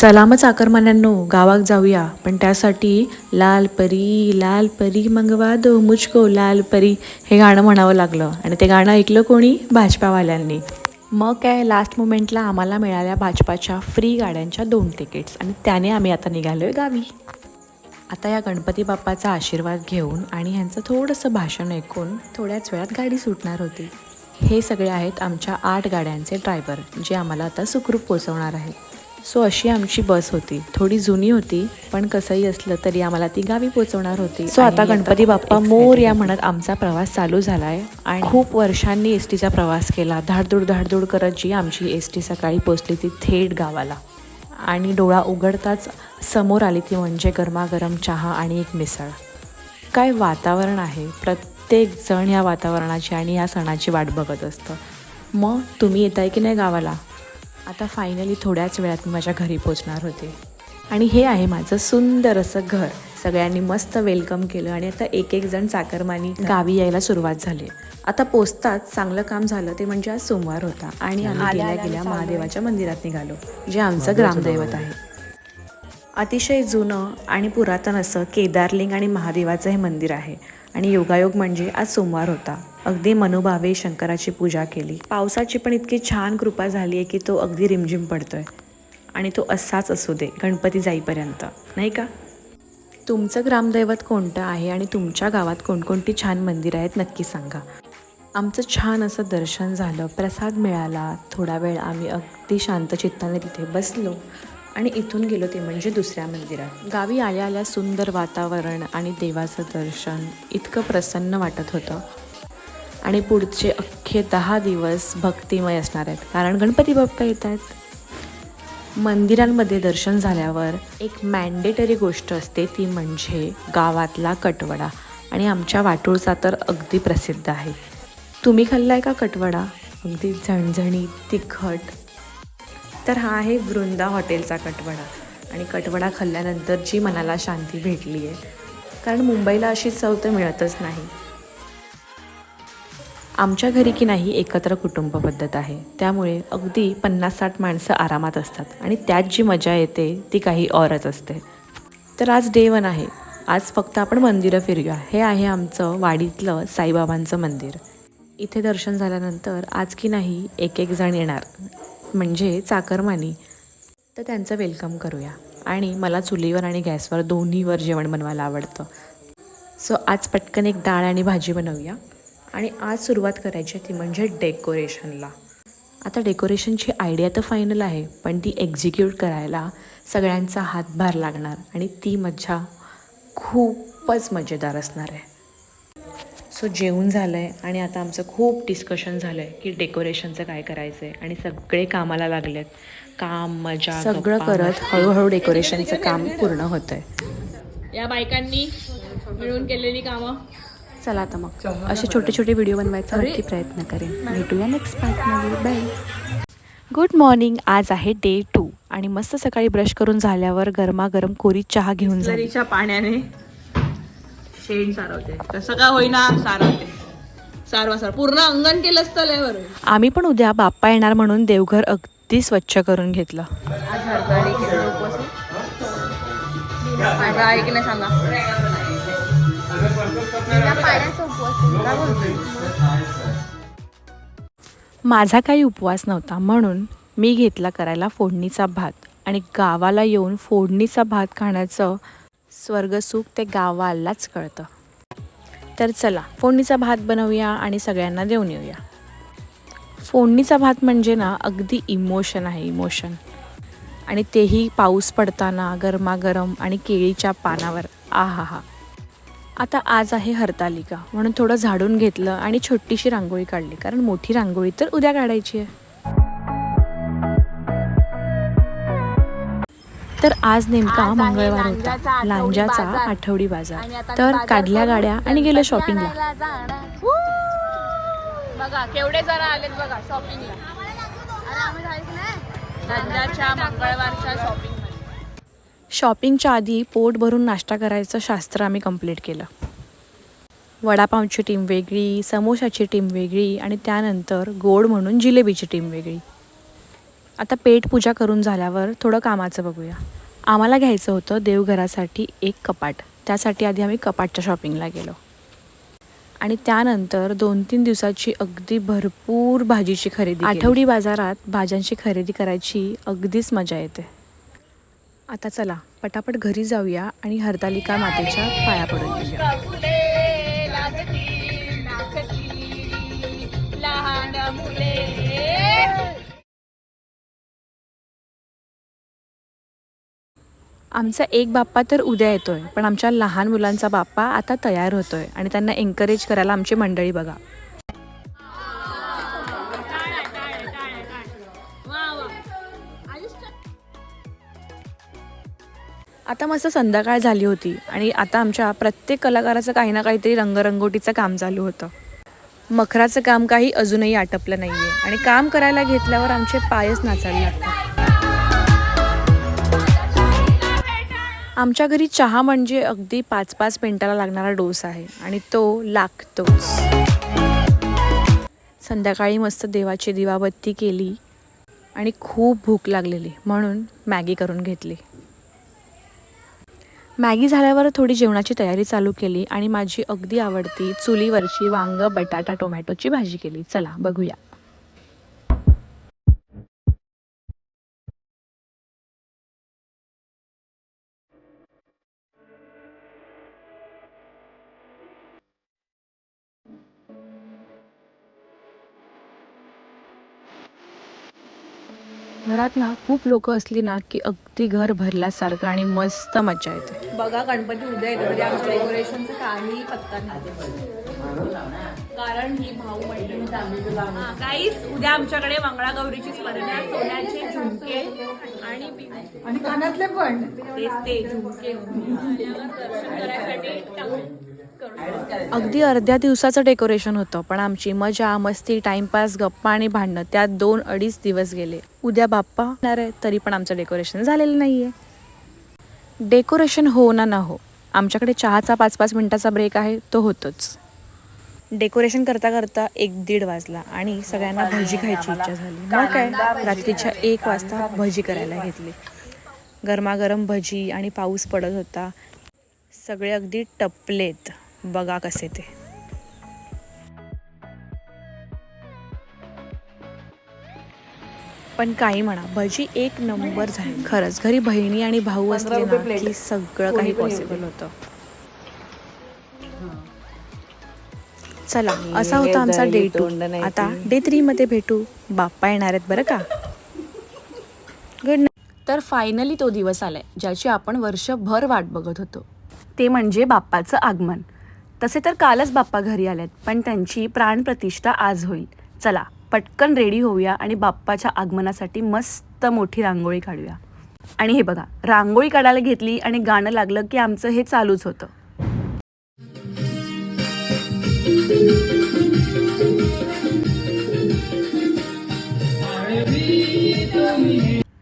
चला मग चाकरमान्यांनो गावात जाऊया. पण त्यासाठी लाल परी लाल परी मंगवा दो मुचको लाल परी हे गाणं म्हणावं लागलं. आणि ते गाणं ऐकलं कोणी? भाजपावाल्यांनी. मग काय लास्ट मोमेंटला आम्हाला मिळाल्या भाजपाच्या फ्री गाड्यांच्या दोन तिकीट्स आणि त्याने आम्ही आता निघालो आहे गावी. आता या गणपती बाप्पाचा आशीर्वाद घेऊन आणि ह्यांचं थोडंसं भाषण ऐकून थोड्याच वेळात गाडी सुटणार होती. हे सगळे आहेत आमच्या आठ गाड्यांचे ड्रायव्हर जे आम्हाला आता सुखरूप पोचवणार आहेत. सो अशी आमची बस होती. थोडी जुनी होती पण कसंही असलं तरी आम्हाला ती गावी पोचवणार होती. सो आता गणपती बाप्पा मोर या म्हणत आमचा प्रवास चालू झालाय आणि खूप वर्षांनी एस टीचा प्रवास केला. धाडधूड धाडधूड करत जी आमची एस टी सकाळी पोचली ती थेट गावाला. आणि डोळा उघडताच समोर आली ती म्हणजे गरमागरम चहा आणि एक मिसळ. काय वातावरण आहे? प्रत्येक जण या वातावरणाची आणि या सणाची वाट बघत असतं. मग तुम्ही येताय की नाही गावाला? आता फायनली थोड्याच वेळात मी माझ्या घरी पोचणार होते. आणि हे आहे माझं सुंदर असं घर. सगळ्यांनी मस्त वेलकम केलं आणि आता एक एक जण चाकरमानी गावी यायला सुरुवात झाली. आता पोचताच चांगलं काम झालं ते म्हणजे आज सोमवार होता आणि आम्ही गेल्या गेल्या महादेवाच्या मंदिरात निघालो जे आमचं ग्रामदैवत आहे. अतिशय जुनं आणि पुरातन असं केदारलिंग आणि महादेवाचं हे मंदिर आहे. आणि योगायोग म्हणजे आज सोमवार होता. अगदी मनोभावे शंकराची पूजा केली. पावसाची पण इतकी छान कृपा झाली आहे की तो अगदी रिमझिम पडतोय. आणि तो असाच असू दे गणपती जाईपर्यंत. नाही का? तुमचं ग्रामदैवत कोणतं आहे आणि तुमच्या गावात कोणकोणती छान मंदिरं आहेत नक्की सांगा. आमचं छान असं दर्शन झालं प्रसाद मिळाला. थोडा वेळ आम्ही अगदी शांत चित्ताने तिथे बसलो आणि इथून गेलो ते म्हणजे दुसऱ्या मंदिरात. गावी आल्या आल्या सुंदर वातावरण आणि देवाचं दर्शन इतकं प्रसन्न वाटत होतं. आणि पुढचे अख्खे दहा दिवस भक्तिमय असणार आहेत. कारण गणपती बाप्पा येत आहेत मंदिरांमध्ये दर्शन झाल्यावर एक मॅन्डेटरी गोष्ट असते ती म्हणजे गावातला कटवडा. आणि आमच्या वाटूळचा तर अगदी प्रसिद्ध आहे. तुम्ही खाल्लाय का कटवडा? अगदी झणझणी तिखट. तर हा आहे वृंदा हॉटेलचा कटवडा. आणि कटवडा खाल्ल्यानंतर जी मनाला शांती भेटली आहे कारण मुंबईला अशी चव तर मिळतच नाही. आमच्या घरी की नाही एकत्र कुटुंब पद्धत आहे. त्यामुळे अगदी पन्नास साठ माणसं आरामात असतात आणि त्यात जी मजा येते ती काही औरच असते. तर आज डे वन आहे. आज फक्त आपण मंदिरं फिरूया. हे आहे आमचं वाडीतलं साईबाबांचं मंदिर. इथे दर्शन झाल्यानंतर आज की नाही एक एक जण येणार. म्हणजे चाकरमानी. तर त्यांचं वेलकम करूया. आणि मला चुलीवर आणि गॅसवर दोन्हीवर जेवण बनवायला आवडतं. सो आज पटकन एक डाळ आणि भाजी बनवूया. आणि आज सुरुवात करायची ती म्हणजे डेकोरेशनला. आता डेकोरेशनची आयडिया तर फायनल आहे पण ती एक्झिक्यूट करायला सगळ्यांचा हातभार लागणार आणि ती मज्जा खूपच मजेदार असणार आहे. सो जेवण झालं आहे आणि आता आमचं खूप डिस्कशन झालं आहे की डेकोरेशनचं काय करायचं आहे आणि सगळे कामाला लागलेत. काम मजा सगळं करत हळूहळू डेकोरेशनचं काम पूर्ण होतं आहे या बायकांनी मिळून केलेली कामं. चला आता मग. असे छोटे छोटे व्हिडिओ बनवायचा नक्की प्रयत्न करेन. भेटूया नेक्स्ट पार्टमध्ये बाय गुड मॉर्निंग आज आहे डे टू आणि मस्त सकाळी ब्रश करून झाल्यावर गरमागरम कोरी चहा घेऊन नदीच्या पाण्याने शेण सारवते. कसं का होईना सारवते. सारवा सार पूर्ण अंगण केलं असतं आम्ही पण उद्या बाप्पा येणार म्हणून देवघर अगदी स्वच्छ करून घेतलं. आज हरताळी केलं सांगा. माझा काही उपवास नव्हता म्हणून मी घेतला करायला फोडणीचा भात. आणि गावाला येऊन फोडणीचा भात खाण्याचं स्वर्गसुख ते गावालाच कळतं. तर चला फोडणीचा भात बनवूया आणि सगळ्यांना देऊन येऊया. फोडणीचा भात म्हणजे ना अगदी इमोशन आहे इमोशन. आणि तेही पाऊस पडताना गरमागरम आणि केळीच्या पानावर. आ हा हा आता आज आहे हरतालिका. म्हणून थोडं झाडून घेतलं आणि छोटीशी रांगोळी काढली. कारण मोठी रांगोळी तर उद्या काढायची आहे. तर आज नेमका मंगळवार लांजाचा होता आठवडी लांजाचा बाजार. आठवडी बाजार. तर काढल्या गाड्या आणि गेलो शॉपिंगला! बघा केवढे जण आलेत बघा शॉपिंगला लांजाच्या मंगळवारच्या शॉपिंग शॉपिंगच्या आधी पोट भरून नाश्ता करायचं शास्त्र आम्ही कंप्लीट केलं. वडापावची टीम वेगळी समोसाची टीम वेगळी आणि त्यानंतर गोड म्हणून जिलेबीची टीम वेगळी. आता पेट पूजा करून झाल्यावर थोडं कामाचं बघूया. आम्हाला घ्यायचं होतं देवघरासाठी एक कपाट. त्यासाठी आधी आम्ही कपाटच्या शॉपिंगला गेलो. आणि त्यानंतर दोन तीन दिवसाची अगदी भरपूर भाजीची खरेदी आठवडी बाजारात भाज्यांची खरेदी करायची अगदीच मजा येते. आता चला पटापट घरी जाऊया आणि हरतालिका मातेच्या पाया पडून आमचा एक बाप्पा तर उद्या येतोय पण आमच्या लहान मुलांचा बाप्पा आता तयार होतोय आणि त्यांना एन्करेज करायला आमची मंडळी बघा. आता मस्त संध्याकाळ झाली होती आणि आता आमच्या प्रत्येक कलाकाराचं काही ना काहीतरी रंगरंगोटीचं काम चालू होतं. मखराचं काम काही अजूनही आटपलं नाही आहे आणि काम करायला घेतल्यावर आमचे पायच नाचायला लागतात. आमच्या घरी चहा म्हणजे अगदी पाच पाच मिनटाला लागणारा डोस आहे आणि तो लागतोच. संध्याकाळी मस्त देवाची दिवाबत्ती केली आणि खूप भूक लागलेली म्हणून मॅगी करून घेतली. मॅगी झाल्यावर थोडी जेवणाची तयारी चालू केली आणि माझी अगदी आवडती चुलीवरची वांग बटाटा टोमॅटोची भाजी केली. चला बघूया. घरात ना खूप लोक असली ना की अगदी घर भरल्यासारखं आणि मस्त मजा येते. बघा गणपती उद्या येतो. म्हणजे आमच्या डेकोरेशनचा काही पत्ता नाही. कारण ही भाऊ मंडळी काहीच उद्या आमच्याकडे मंगळागौरीची स्पर्धा सोन्याचे झुमके आणि आणि कानातले पण. तेच ते झुमके. दर्शन करायसाठी. अगदी अर्ध्या दिवसाचं डेकोरेशन होतं पण आमची मजा मस्ती टाइमपास गप्पा आणि भांडणं त्यात दोन अडीच दिवस गेले. उद्या बाप्पा होणार आहे तरी पण आमचं डेकोरेशन झालेलं नाहीये. डेकोरेशन हो ना ना हो आमच्याकडे चहाचा पाच पाच मिनिटाचा ब्रेक आहे तो होतोच. डेकोरेशन करता करता एक दीड वाजला आणि सगळ्यांना भजी खायची इच्छा झाली. मग काय? रात्रीच्या एक वाजता भजी करायला घेतली. गरमागरम भजी आणि पाऊस पडत होता. सगळे अगदी टपलेत. बघा कसे ते. पण काही म्हणा भजी एक नंबर झाली. खरंच घरी बहिणी आणि भाऊ असले ना की सगळं काही पॉसिबल होतं. चला असा होता आमचा डे टू आता डे थ्री मध्ये भेटू. बाप्पा येणार आहेत बरं का? गुड नाईट तर फायनली तो दिवस आलाय ज्याची आपण वर्षभर वाट बघत होतो. ते म्हणजे बाप्पाचं आगमन. तसे तर कालच बाप्पा घरी आलेत पण त्यांची प्राणप्रतिष्ठा आज होईल. चला पटकन रेडी होऊया आणि बाप्पाच्या आगमनासाठी मस्त मोठी रांगोळी काढूया. आणि हे बघा रांगोळी काढायला घेतली आणि गाणं लागलं की आमचं हे चालूच होतं.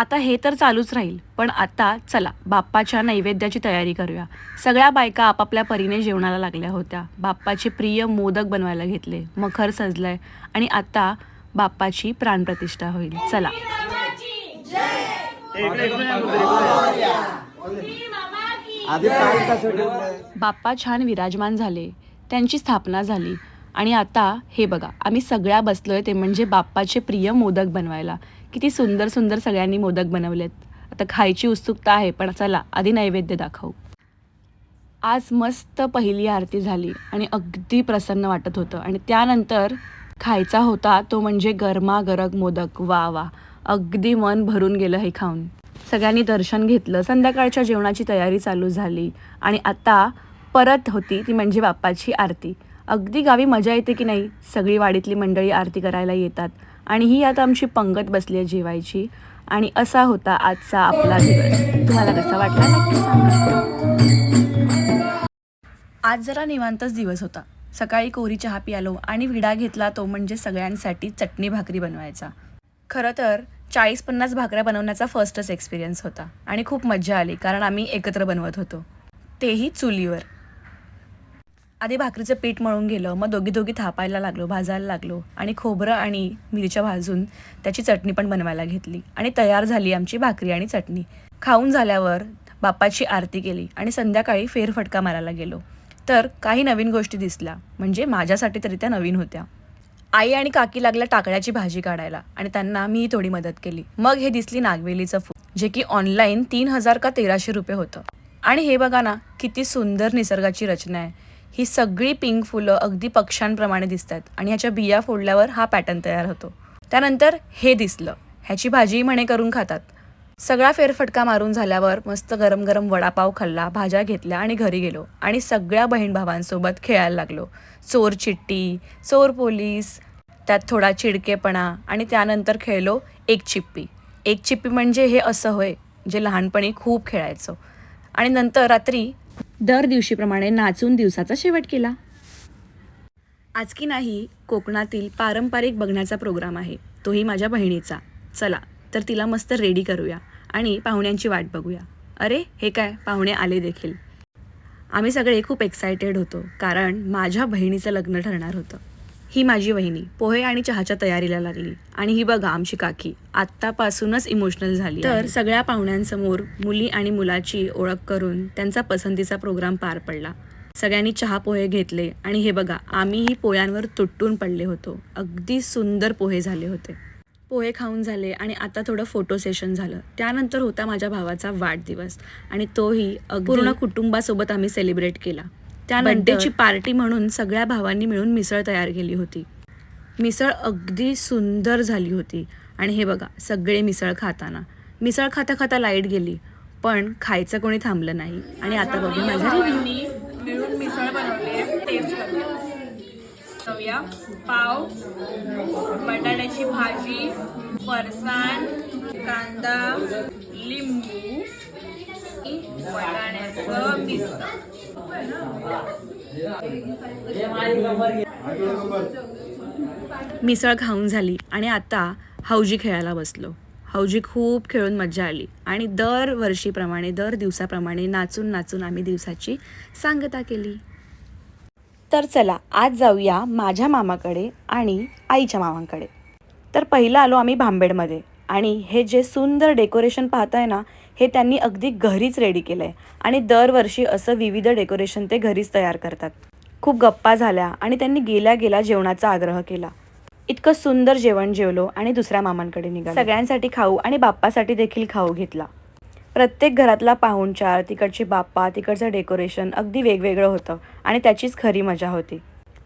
आता हे तर चालूच राहील. पण आता चला बाप्पाच्या नैवेद्याची तयारी करूया. सगळ्या बायका आपापल्या परीने जेवणाला लागल्या होत्या. बाप्पाचे प्रिय मोदक बनवायला घेतले. मखर सजलंय आणि आता बाप्पाची प्राणप्रतिष्ठा होईल. चला. बाप्पा छान विराजमान झाले. त्यांची स्थापना झाली. आणि आता हे बघा आम्ही सगळ्या बसलोय ते म्हणजे बाप्पाचे प्रिय मोदक बनवायला. किती सुंदर सुंदर सगळ्यांनी मोदक बनवलेत. आता खायची उत्सुकता आहे पण चला आधी नैवेद्य दाखवू. आज मस्त पहिली आरती झाली आणि अगदी प्रसन्न वाटत होतं. आणि त्यानंतर खायचा होता तो म्हणजे गरमागरग मोदक. वा वा. अगदी मन भरून गेलं हे खाऊन. सगळ्यांनी दर्शन घेतलं. संध्याकाळच्या जेवणाची तयारी चालू झाली. आणि आता परत होती ती म्हणजे बाप्पाची आरती. अगदी गावी मजा येते की नाही? सगळी वाडीतली मंडळी आरती करायला येतात. आणि ही आता आमची पंगत बसली आहे जेवायची. आणि असा होता आजचा आपला दिवस. तुम्हाला कसा वाटला नक्की सांगा. आज जरा निवांतच दिवस होता. सकाळी कोरी चहा पियालो आणि विडा घेतला तो म्हणजे सगळ्यांसाठी चटणी भाकरी बनवायचा. खरं तर चाळीस पन्नास भाकऱ्या बनवण्याचा फर्स्टच एक्सपिरियन्स होता आणि खूप मज्जा आली कारण आम्ही एकत्र बनवत होतो. तेही चुलीवर. आधी भाकरीचं पीठ मळून गेलं मग दोघी दोघी थापायला लागलो भाजायला लागलो आणि खोबरं आणि मिरच्या भाजून त्याची चटणी पण बनवायला घेतली आणि तयार झाली आमची भाकरी आणि चटणी. खाऊन झाल्यावर बाप्पाची आरती केली आणि संध्याकाळी फेरफटका मारायला गेलो. तर काही नवीन गोष्टी दिसल्या म्हणजे माझ्यासाठी तरी त्या नवीन होत्या. आई आणि काकी लागल्या टाकळ्याची भाजी काढायला आणि त्यांना मी थोडी मदत केली. मग हे दिसली नागवेलीचं फूल जे की ऑनलाईन तीन हजार का तेराशे रुपये होतं. आणि हे बघा ना किती सुंदर निसर्गाची रचना आहे. ही सगळी पिंक फुलं अगदी पक्ष्यांप्रमाणे दिसत आहेत आणि ह्याच्या बिया फोडल्यावर हा पॅटर्न तयार होतो. त्यानंतर हे दिसलं. ह्याची भाजी म्हणे करून खातात. सगळा फेरफटका मारून झाल्यावर मस्त गरम गरम वडापाव खाल्ला भाज्या घेतल्या आणि घरी गेलो आणि सगळ्या बहीण भावांसोबत खेळायला लागलो. चोर चिट्टी चोर पोलीस त्यात थोडा चिडकेपणा आणि त्यानंतर खेळलो एक चिप्पी. एक चिप्पी म्हणजे हे असं होय जे लहानपणी खूप खेळायचो. आणि नंतर रात्री दर दिवशीप्रमाणे नाचून दिवसाचा शेवट केला. आज की नाही कोकणातील पारंपरिक बघण्याचा प्रोग्राम आहे. तोही माझ्या बहिणीचा. चला तर तिला मस्त रेडी करूया आणि पाहुण्यांची वाट बघूया. अरे हे काय? पाहुणे आले देखील. आम्ही सगळे खूप एक्सायटेड होतो कारण माझ्या बहिणीचं लग्न ठरणार होतं. ही माझी वहिनी. पोहे आणि चहाच्या तयारीला लागली. आणि ही बघा आमची काकी. आत्तापासूनच इमोशनल झाली तर सगळ्या पाहुण्यांसमोर मुली आणि मुलाची ओळख करून त्यांचा पसंतीचा प्रोग्राम पार पडला. सगळ्यांनी चहा पोहे घेतले आणि हे बघा आम्हीही पोह्यांवर तुटून पडले होतो. अगदी सुंदर पोहे झाले होते. पोहे खाऊन झाले आणि आता थोडं फोटो सेशन झालं. त्यानंतर होता माझ्या भावाचा वाढदिवस. आणि तोही पूर्ण कुटुंबासोबत आम्ही सेलिब्रेट केला. त्या बर्थडेची पार्टी म्हणून सगळ्या भावांनी मिळून मिसळ तयार केली होती. मिसळ अगदी सुंदर झाली होती. आणि हे बघा सगळे मिसळ खाताना. मिसळ खाता खाता लाइट गेली पण खायचं कोणी थांबलं नाही. आणि आता बघू माझा रिव्ह्यू भावांनी मिळून मिसळ बनवली पाव बटाट्याची भाजी फरसाण कांदा लिंबू आणि वाटाण्याचं मिसळ. मिसळ खाऊन झाली आणि आता हौजी खेळायला बसलो. हौजी खूप खेळून मज्जा आली आणि दर वर्षीप्रमाणे दर दिवसाप्रमाणे नाचून नाचून आम्ही दिवसाची सांगता केली. तर चला आज जाऊया माझ्या मामाकडे आणि आईच्या मामांकडे. तर पहिलं आलो आम्ही भांबेडमध्ये आणि हे जे सुंदर डेकोरेशन पाहताय ना हे त्यांनी अगदी घरीच रेडी केलं आहे आणि दरवर्षी असं विविध डेकोरेशन ते घरीच तयार करतात. खूप गप्पा झाल्या आणि त्यांनी गेल्या गेल्या जेवणाचा आग्रह केला. इतकं सुंदर जेवण जेवलो आणि दुसऱ्या मामांकडे निघालो. सगळ्यांसाठी खाऊ आणि बाप्पासाठी देखील खाऊ घेतला. प्रत्येक घरातला पाहुणचार तिकडची बाप्पा तिकडचं डेकोरेशन अगदी वेगवेगळं होतं आणि त्याचीच खरी मजा होती.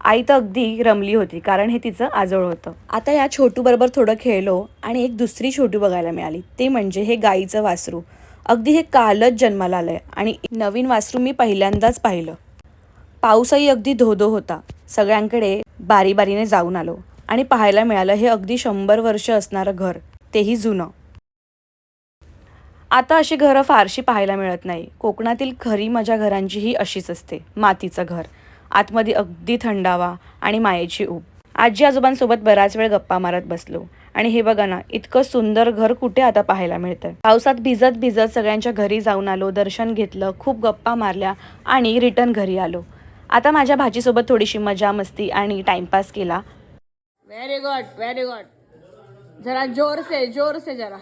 आई तर अगदी रमली होती कारण हे तिचं आजोळ होतं. आता या छोटू बरोबर थोडं खेळलो आणि एक दुसरी छोटू बघायला मिळाली. ते म्हणजे हे गाईचं वासरू. अगदी हे कालच जन्माला आलंय. आणि नवीन वासरू मी पहिल्यांदाच पाहिलं. पाऊसही अगदी धोधो होता. सगळ्यांकडे बारी बारीने जाऊन आलो. आणि पाहायला मिळालं हे अगदी शंभर वर्ष असणारं घर. तेही जुनं. आता अशी घरं फारशी पाहायला मिळत नाही. कोकणातील खरी मजा घरांची ही अशीच असते. मातीचं घर. आतमध्ये अगदी थंडावा आणि मायेची ऊब. आजी आजोबांसोबत बराच वेळ गप्पा मारत बसलो. आणि हे बघा ना इतकं सुंदर घर कुठे आता पाहायला मिळतंय. पावसात भिजत भिजत सगळ्यांच्या घरी जाऊन आलो दर्शन घेतलं खूप गप्पा मारल्या आणि रिटर्न घरी आलो. आता माझ्या भाजीसोबत थोडीशी मजा मस्ती आणि टाइमपास केला. व्हेरी गुड व्हेरी गुड जरा जोर से जोर से जरा.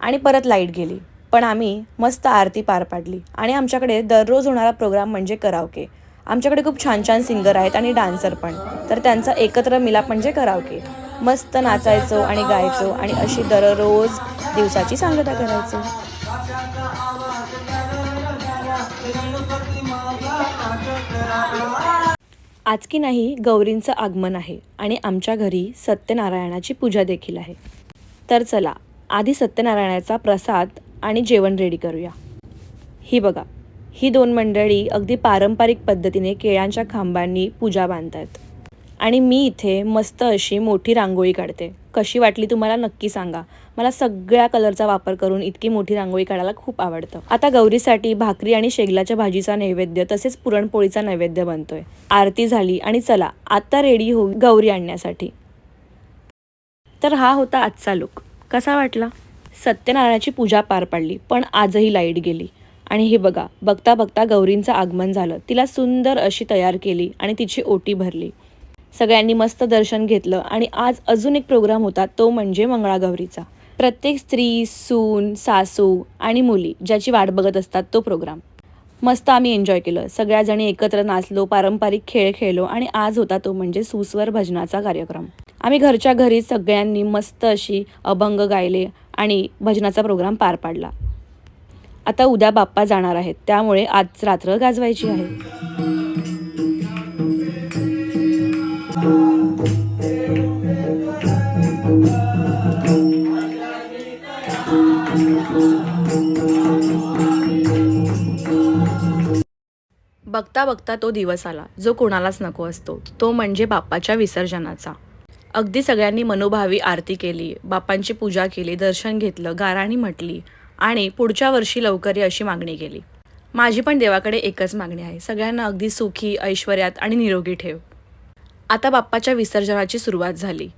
आणि परत लाइट गेली. पण आम्ही मस्त आरती पार पाडली. आणि आमच्याकडे दररोज होणारा प्रोग्राम म्हणजे करावके. आमच्याकडे खूप छान छान सिंगर आहेत आणि डान्सर पण. तर त्यांचा एकत्र मिलाप म्हणजे करावके. मस्त नाचायचो आणि गायचो आणि अशी दररोज दिवसाची सांगता करायचो. आज की नाही गौरींचं आगमन आहे आणि आमच्या घरी सत्यनारायणाची पूजा देखील आहे. तर चला आधी सत्यनारायणाचा प्रसाद आणि जेवण रेडी करूया. ही बघा. ही दोन मंडळी अगदी पारंपरिक पद्धतीने केळ्यांच्या खांबांनी पूजा बांधतात. आणि मी इथे मस्त अशी मोठी रांगोळी काढते. कशी वाटली तुम्हाला नक्की सांगा. मला सगळ्या कलरचा वापर करून इतकी मोठी रांगोळी काढायला खूप आवडतं. आता गौरीसाठी भाकरी आणि शेगलाच्या भाजीचा नैवेद्य तसेच पुरणपोळीचा नैवेद्य बनतोय. आरती झाली आणि चला आता रेडी होऊ गौरी आणण्यासाठी. तर हा होता आजचा लुक कसा वाटला? सत्यनारायणाची पूजा पार पाडली पण आजही लाइट गेली. आणि हे बघा बघता बघता गौरींचं आगमन झालं. तिला सुंदर अशी तयार केली आणि तिची ओटी भरली. सगळ्यांनी मस्त दर्शन घेतलं आणि आज अजून एक प्रोग्राम होता तो म्हणजे मंगळागौरीचा प्रत्येक स्त्री सून सासू आणि मुली ज्याची वाट बघत असतात तो प्रोग्राम. मस्त आम्ही एन्जॉय केलं. सगळ्याजणी एकत्र नाचलो पारंपरिक खेळ खेळलो आणि आज होता तो म्हणजे सुस्वर भजनाचा कार्यक्रम. आम्ही घरच्या घरी सगळ्यांनी मस्त अशी अभंग गायले आणि भजनाचा प्रोग्राम पार पाडला. आता उद्या बाप्पा जाणार आहेत. त्यामुळे आज रात्र गाजवायची आहे. बघता बघता तो दिवस आला. जो कोणालाच नको असतो. तो म्हणजे बाप्पाच्या विसर्जनाचा. अगदी सगळ्यांनी मनोभावी आरती केली. बाप्पांची पूजा केली. दर्शन घेतलं. गाराणी म्हटली. आणि पुढच्या वर्षी लवकर ये अशी मागणी केली. माझी पण देवाकडे एकच मागणी आहे. सगळ्यांना अगदी सुखी ऐश्वर्यात आणि निरोगी ठेव. आता बाप्पाच्या विसर्जनाची सुरुवात झाली.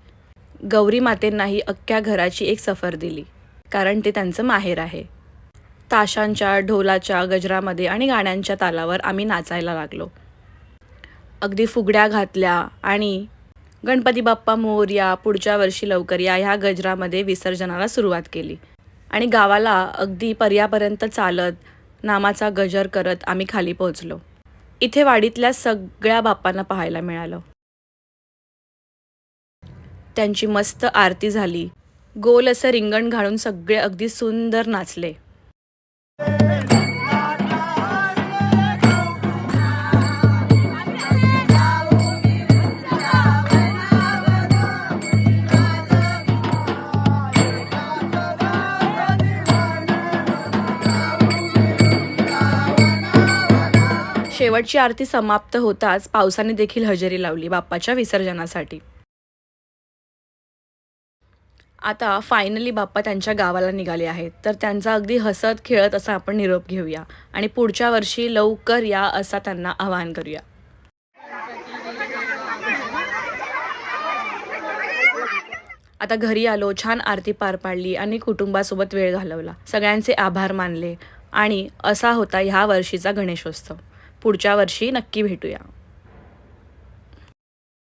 गौरी मातेंनाही अख्ख्या घराची एक सफर दिली कारण ते त्यांचं माहेर आहे. ताशांच्या ढोलाच्या गजरामध्ये आणि गाण्यांच्या तालावर आम्ही नाचायला लागलो. अगदी फुगड्या घातल्या आणि गणपती बाप्पा मोरया पुढच्या वर्षी लवकर या ह्या गजरामध्ये विसर्जनाला सुरुवात केली. आणि गावाला अगदी पर्यापर्यंत चालत नामाचा गजर करत आम्ही खाली पोहोचलो. इथे वाडीतल्या सगळ्या बाप्पांना पाहायला मिळालं. त्यांची मस्त आरती झाली. गोल असं रिंगण घालून सगळे अगदी सुंदर नाचले. शेवटची आरती समाप्त होताच पावसाने देखील हजेरी लावली बाप्पाच्या विसर्जनासाठी. आता फायनली बाप्पा त्यांच्या गावाला निघाले आहेत. तर त्यांचा अगदी हसत खेळत असा आपण निरोप घेऊया आणि पुढच्या वर्षी लवकर या असा त्यांना आवाहन करूया. आता घरी आलो छान आरती पार पाडली आणि कुटुंबासोबत वेळ घालवला. सगळ्यांचे आभार मानले आणि असा होता ह्या वर्षीचा गणेशोत्सव. पुढच्या वर्षी नक्की भेटूया.